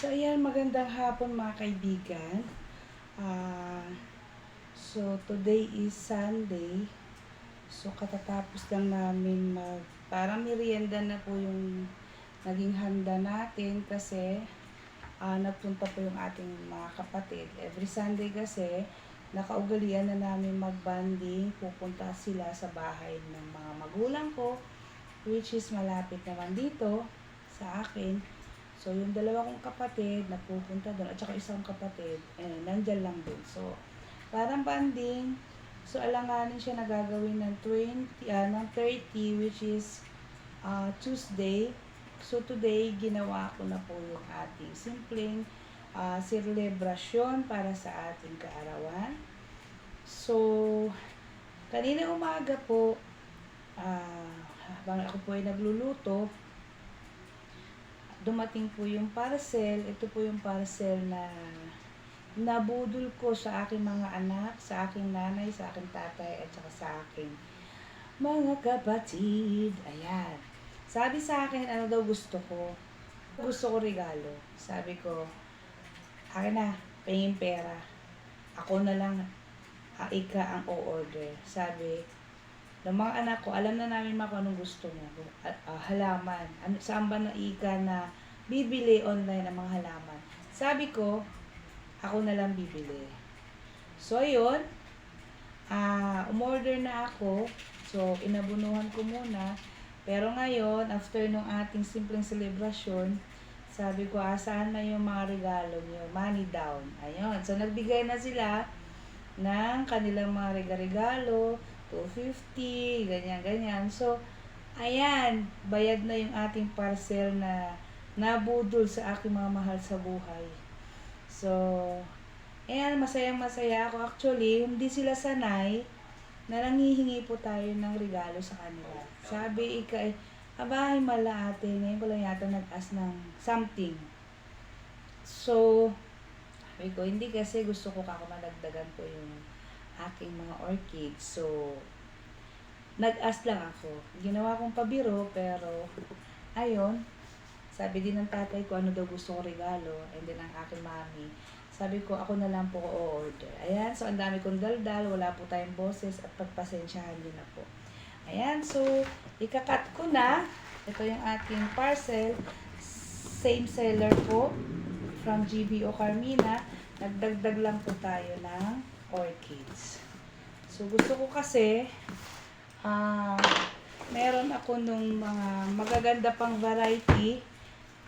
So, ayan, magandang hapon mga kaibigan. Ah, so, today is Sunday. So, katatapos lang namin mag... Parang merienda na po yung naging handa natin kasi ah nagpunta po yung ating mga kapatid. Every Sunday kasi, nakaugalian na namin mag-banding. Pupunta sila sa bahay ng mga magulang ko, which is malapit naman dito sa akin. So, yung dalawa kong kapatid na pupunta doon, at saka isang kapatid, eh, nandyan lang din. So, parang banding. So, alanganin siya na gagawin ng 20, ah, ng 30, which is ah, Tuesday. So, today, ginawa ko na po yung ating simpleng ah, celebration para sa ating kaarawan. So, kanina umaga po, ah, habang ako po ay nagluluto, dumating po yung parcel. Ito po yung parcel na nabudol ko sa aking mga anak, sa aking nanay, sa aking tatay, at saka sa aking mga kapatid. Ayan. Sabi sa akin, ano daw gusto ko? Gusto ko regalo. Sabi ko, akin na, pahingin pera. Ako na lang, ah, ika ang o-order. Sabi, ng mga anak ko, alam na namin mga kung anong gusto niya. Ah, halaman. Ano, saan ba na ika na bibili online ang mga halaman? Sabi ko, ako na lang bibili. So, ayun. Ah, umorder na ako. So, inabunuhan ko muna. Pero ngayon, after nung ating simpleng celebration, sabi ko, asahan na yung mga regalo niyo? Money down. Ayun. So, nagbigay na sila ng kanilang mga regalo 250, ganyan-ganyan. So, ayan, bayad na yung ating parcel na nabudol sa aking mga mahal sa buhay. So, ayan, masayang masaya ako. Actually, hindi sila sanay na nangihingi po tayo ng regalo sa kanila. Sabi, ika, eh, abahay mala ate, ngayon ko lang yata nag-ask ng something. So, sabi ko, hindi kasi gusto ko kako madagdagan ko yung aking mga orchids. So, nag-ask lang ako. Ginawa kong pabiro, pero, ayun, sabi din ng tatay ko ano daw gusto ko regalo, and then ang aking mami, sabi ko, ako na lang po o-order. Ayan, so ang dami kong daldal, wala po tayong boses, at pagpasensyahan din na po. Ayan, so, ikakat ko na. Ito yung ating parcel. Same seller po, from GBO Carmina. Nagdagdag lang po tayo ng orchids. So, gusto ko kasi, ah, meron ako nung mga magaganda pang variety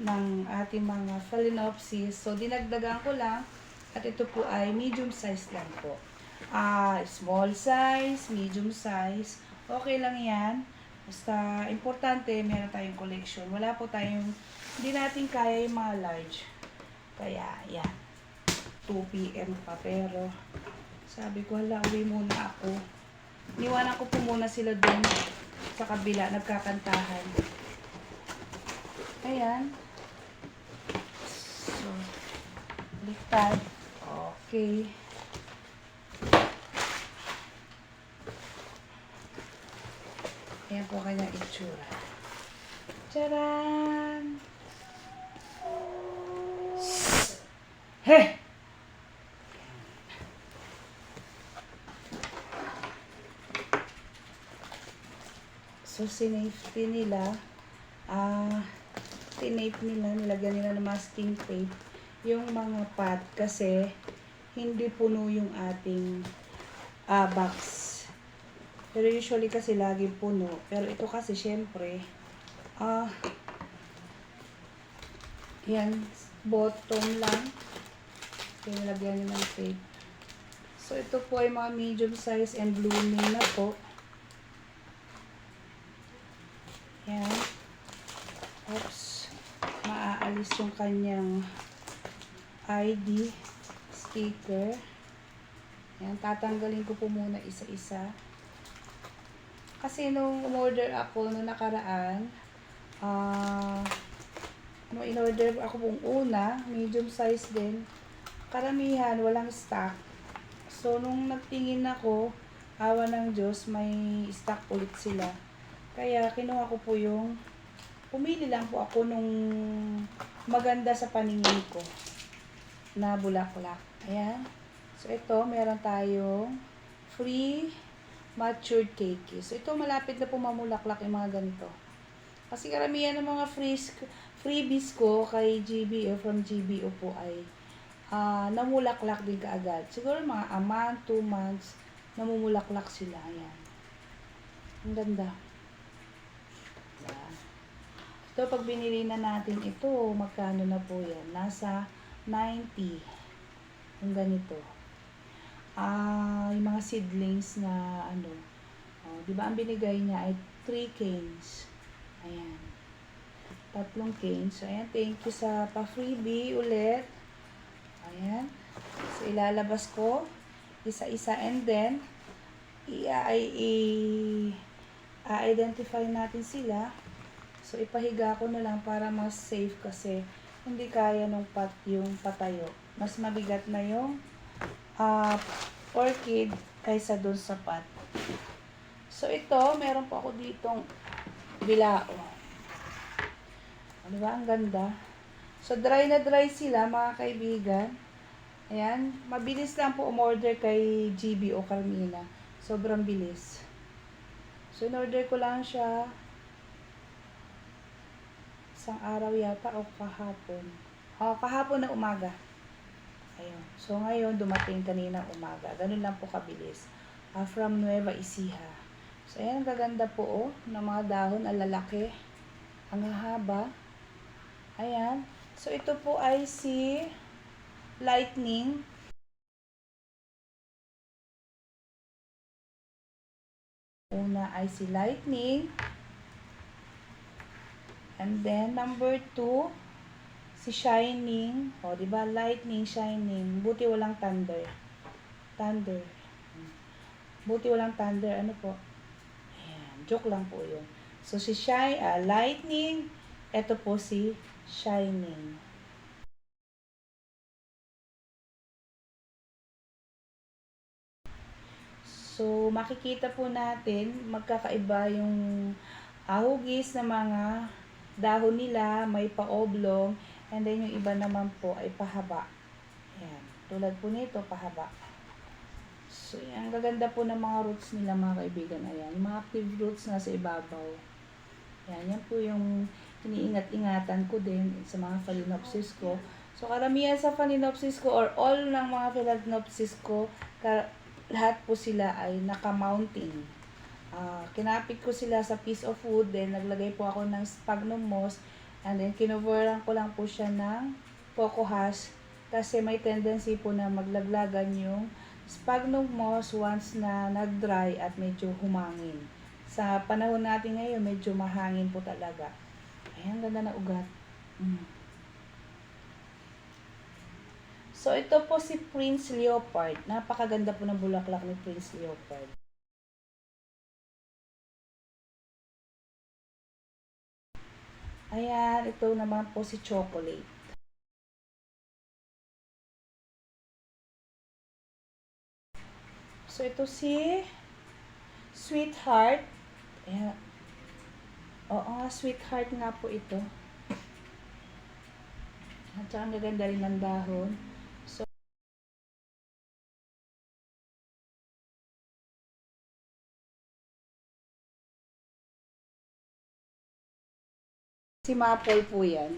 ng ating mga phalaenopsis. So, dinagdagan ko lang. At ito po ay medium size lang po. Ah, small size, medium size. Okay lang yan. Basta, importante, meron tayong collection. Wala po tayong, hindi natin kaya yung mga large. Kaya, yan. 2 p.m. pa. Pero, sabi ko, hala, uwi muna ako. Niwanan ko po muna sila doon sa kabila, nagkakantahan. Ayan. So, liktad. Okay. Ayan po kanyang itsura. Charan! Heh! So, sinafety nila, ah, tinape nila, nilagyan nila ng masking tape, yung mga pot kasi hindi puno yung ating ah, box. Pero usually kasi lagi puno. Pero ito kasi syempre, ah, yan, bottom lang. Kaya nilagyan nila ng tape. So, ito po ay mga medium size and blooming na po. Yung kanyang ID sticker. Yan. Tatanggalin ko po muna isa-isa. Kasi nung umorder ako nung nakaraan, ah, nung in-order ako pong una, medium size din, karamihan walang stock. So, nung nagtingin ako, awa ng Diyos, may stock ulit sila. Kaya, kinuha ko po yung, pumili lang po ako nung maganda sa paningin ko na bulaklak. Ayan. So, ito, meron tayong free matured cake. So, ito, malapit na po mamulaklak yung mga ganito. Kasi karamihan ng mga free, freebies ko kay GBO, from GBO po ay ah namulaklak din kaagad. Siguro mga a month, two months, namumulaklak sila. Ayan. Ang ganda. Ito, pag binili na natin ito, magkano na po yan? Nasa 90. Yung ganito. Ah, yung mga seedlings na ano, oh, di ba ang binigay niya ay 3 canes. Ayan. Tatlong canes. So, ayan, thank you sa pa-freebie ulit. Ayan. So, ilalabas ko isa-isa and then i-identify natin sila. So, ipahiga ko na lang para mas safe kasi hindi kaya nung pat yung patayo. Mas mabigat na yung ah orchid kaysa dun sa pot. So, ito, meron po ako ditong bilao. O, di ba? Ang ganda. So, dry na dry sila, mga kaibigan. Ayan. Mabilis lang po umorder kay GB o Carmina. Sobrang bilis. So, in-order ko lang siya isang araw yata o kahapon. O, kahapon na umaga. Ayun. So, ngayon, dumating kanina umaga. Ganun lang po kabilis. Ah, from Nueva Ecija. So, ayan, ang gaganda po, oh, ng mga dahon, ang lalaki. Ang haba. Ayan. So, ito po ay si Lightning. Una ay si Lightning. And then, number two, si Shining. O, di ba? Lightning, Shining. Buti walang thunder. Thunder. Buti walang thunder. Ano po? Ayan. Joke lang po yun. So, si Shine, ah, Lightning. Ito po si Shining. So, makikita po natin, magkakaiba yung ahugis na mga dahon nila, may pa-oblong, and then yung iba naman po ay pahaba. Ayan. Tulad po nito, pahaba. So, yan. Ang gaganda po ng mga roots nila, mga kaibigan. Ayan. Yung mga active roots na sa ibabaw. Ayan. Yan po yung iniingat-ingatan ko din sa mga phalaenopsis ko. So, karamihan sa phalaenopsis ko or all ng mga phalaenopsis ko, lahat po sila ay naka-mounting. Ah, kinapit ko sila sa piece of wood, then naglagay po ako ng sphagnum moss, and then kinoveran ko lang po siya ng coco husk, kasi may tendency po na maglaglagan yung sphagnum moss once na nag-dry at medyo humangin. Sa panahon natin ngayon, medyo mahangin po talaga. Ayan, ganda na ugat. Mm. So, ito po si Prince Leopard. Napakaganda po ng bulaklak ni Prince Leopard. Ayan, ito naman po si Chocolate. So, ito si Sweetheart. Ayan. Oo Sweetheart nga po ito. At saka ang gaganda rin ng dahon. Si Maple po yan.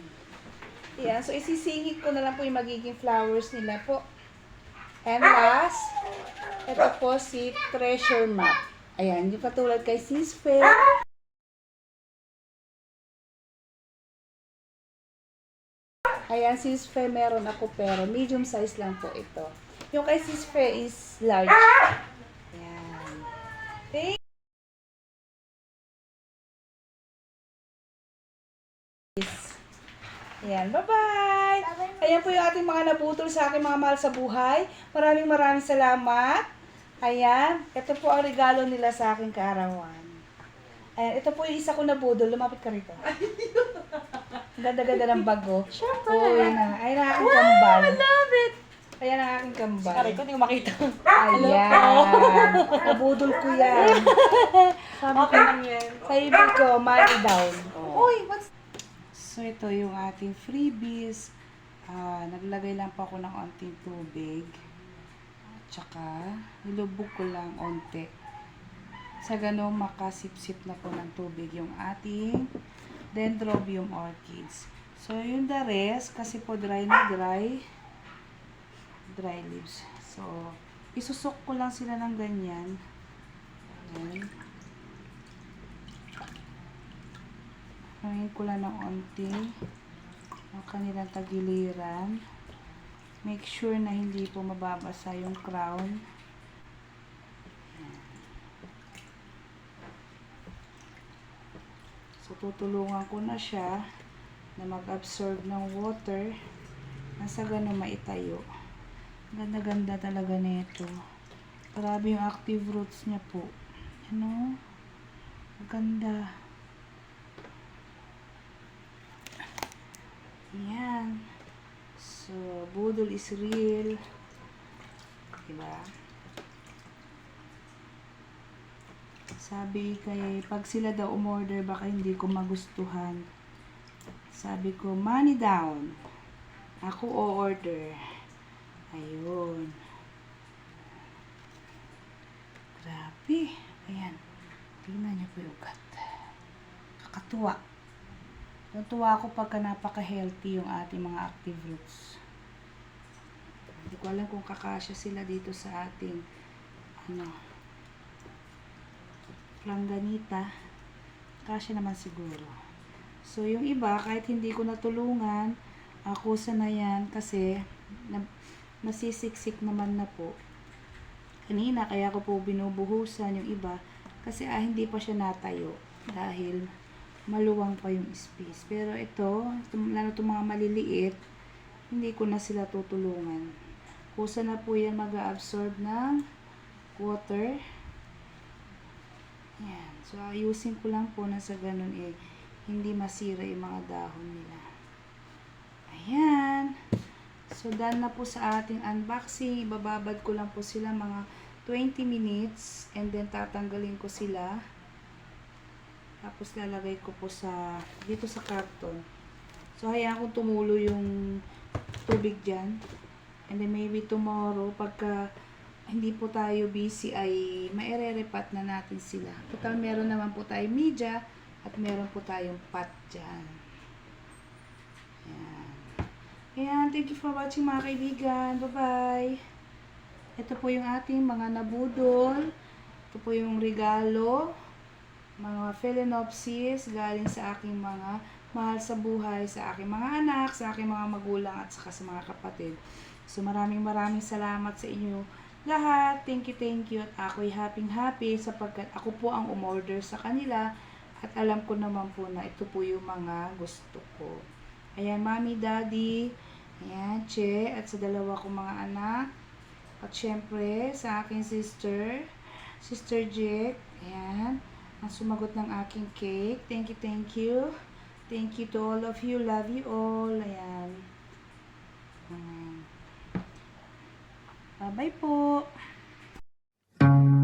Yan. So, isisingit ko na lang po yung magiging flowers nila po. And last, ito po si Treasure Map. Ayan, yung katulad kay Sis Faye. Ayan, Sis Faye meron ako pero medium size lang po ito. Yung kay Sis Faye is large. Ayan, bye-bye! Ayan po yung ating mga nabutol sa aking mga mahal sa buhay. Maraming maraming salamat. Ayan, ito po ang regalo nila sa aking kaarawan. Ayan, ito po yung isa ko nabudol. Lumapit ka rito. Ang Ganda-ganda ng bago. Siyempre. Uy na. Ayan ang aking kambal. I love it! Ayan ang aking kambal. Aray ko, hindi ko makita. Ayan. Nabudol ko yan. Sabi ko, Okay lang yan. sabi ko, money down. Uy, what's... So, ito yung ating freebies. Ah, naglagay lang po ako ng onting tubig. At saka, nilubog ko lang onte. Sa ganun, makasipsip na po ng tubig yung ating dendrobium orchids. So, yung the rest, kasi po dry na dry, dry leaves. So, isusok ko lang sila ng ganyan. Ayan. Hangin ko lang ng onti ang kanilang tagiliran. Make sure na hindi po mababasa yung crown. So, tutulungan ko na siya na mag-absorb ng water na sa ganun maitayo. Ganda-ganda talaga nito. Grabe yung active roots niya po. Ano? Maganda. Yan. So, budol is real. Diba? Sabi kay, pag sila daw umorder, baka hindi ko magustuhan. Sabi ko, money down. Ako o-order. Ayun. Grabe. Ayan. Tingnan niyo po yung ugat. Kakatuwa. Natuwa ako pagka napaka-healthy yung ating mga active roots. Hindi ko alam kung kakasya sila dito sa ating ano, langganita. Kasya naman siguro. So, yung iba, kahit hindi ko natulungan, ako na yan kasi na, nasisiksik naman na po. Kanina, kaya ko po binubuhusan yung iba kasi ah, hindi pa siya natayo dahil maluwang pa yung space. Pero ito, lalo itong mga maliliit, hindi ko na sila tutulungan. Kusa na po yan mag-absorb ng water. Yan. So, ayusin ko lang po na sa ganun eh, hindi masira yung mga dahon nila. Ayan. So, done na po sa ating unboxing. Ibababad ko lang po sila mga 20 minutes and then tatanggalin ko sila. Tapos lalagay ko po sa dito sa carton. So hayaan kong tumulo yung tubig diyan. And then maybe tomorrow pagka hindi po tayo busy ay maire-repat na natin sila. Total meron naman po tayong media at meron po tayong pot diyan. Yan. Ayan, thank you for watching mga kaibigan. Bye-bye. Ito po yung ating mga nabudol. Ito po yung regalo mga phalaenopsis galing sa aking mga mahal sa buhay, sa aking mga anak, sa aking mga magulang at saka sa mga kapatid. So maraming maraming salamat sa inyo lahat. Thank you, thank you. At ako'y happy happy sapagkat ako po ang umorder sa kanila at alam ko naman po na ito po yung mga gusto ko. Ayan, mami, daddy, ayan, che, at sa dalawa kong mga anak. At syempre, sa aking sister, Sister Jack, ayan, ang sumagot ng aking cake. Thank you, thank you. Thank you to all of you. Love you all. Ayan. Bye-bye po. Thank you.